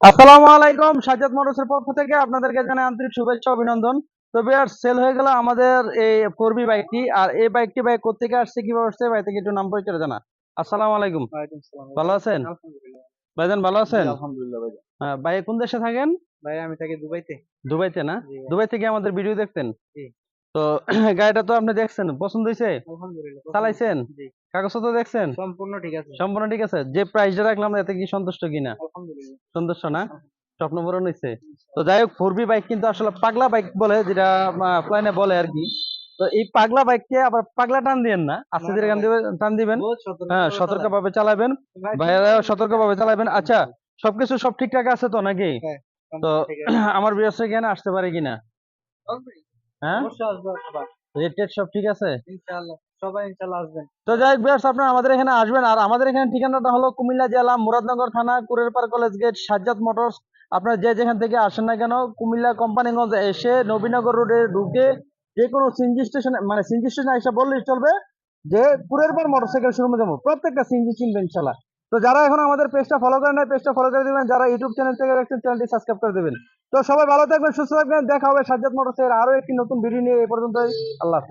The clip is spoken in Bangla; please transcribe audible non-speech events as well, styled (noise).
আসসালামু আলাইকুম সাজ্জাদ মোটরসের পক্ষ থেকে আপনাদেরকে জানাই আন্তরিক শুভেচ্ছা অভিনন্দন। তো বিয়ার সেল হয়ে গেল আমাদের এই ফোরবি বাইকটি আর এই বাইকটি ভাই কোথেকে আসছে কীভাবে আসছে ভাই থেকে একটু নাম পরিচয় জানা। আসসালামু আলাইকুম। ভালো আছেন? ভাইজান ভালো আছেন? আলহামদুলিল্লাহ ভাই হ্যাঁ, ভাই কোন দেশে থাকেন? ভাই আমি থাকি দুবাইতে। দুবাইতে না? দুবাই থেকে আমাদের ভিডিও দেখতেন। তো (clears throat) গাড়িটা তো আপনি দেখছেন পছন্দ হয়েছে? আলহামদুলিল্লাহ চালাইছেন? জি কাগজপত্র দেখছেন? সম্পূর্ণ ঠিক আছে। সম্পূর্ণ ঠিক আছে। যে প্রাইসটা রাখলাম এতে কি সন্তুষ্ট কিনা? সন্তুষ্ট না? স্বপ্ন পূরণ হয়েছে তো যাই হোক ফোর বাইক কিন্তু আসলে পাগলা বাইক বলে যেটা প্লাইনে বলে আর কি। তো এই পাগলা বাইককে আবার পাগলা টান দিবেন না। আস্তে ধীরে টান দিবেন। হ্যাঁ সতর্ক ভাবে চালাবেন। ভাই, ভাইয়ারা সতর্ক ভাবে চালাবেন। আচ্ছা সবকিছু সব ঠিকঠাক আছে তো নাকি? তো (clears throat) আমার বিরসে জ্ঞান আসতে পারে কিনা? হ্যাঁ? রেট টেট সব ঠিক আছে? ইনশাআল্লাহ। সবাই ইনশাআল্লাহ আসবেন। তো যাই হোক আপনারা আমাদের এখানে আসবেন। আর আমাদের এখানে ঠিকানাটা হলো কুমিল্লা জেলা, মুরাদনগর থানা, Kurerpar college gate, Sajjad Motors. আপনারা যে যেখান থেকে আসেন না কেন, কুমিল্লা কোম্পানিগঞ্জ এসে নবীনগর রোডে ঢুকে যে কোনো সিনজি স্টেশনে মানে সিনজি স্টেশনে এসে বললেই চলবে যে কুরেরপাড় মোটরসাইকেল শোরুমে যাব। প্রত্যেকটা সিনজি চিনবেন ইনশাল্লাহ তো যারা এখন আমাদের পেজটা ফলো করেন না পেজটা ফলো করে দেবেন। যারা ইউটিউব চ্যানেল থেকে দেখছেন চ্যানেলটি সাবস্ক্রাইব করে দেবেন। তো সবাই ভালো থাকবেন, সুস্থ থাকবেন। দেখা হবে সাজ্জাদ মোটরসের আরও একটি নতুন ভিডিও নিয়ে এই পর্যন্তই। আল্লাহ হাফেজ।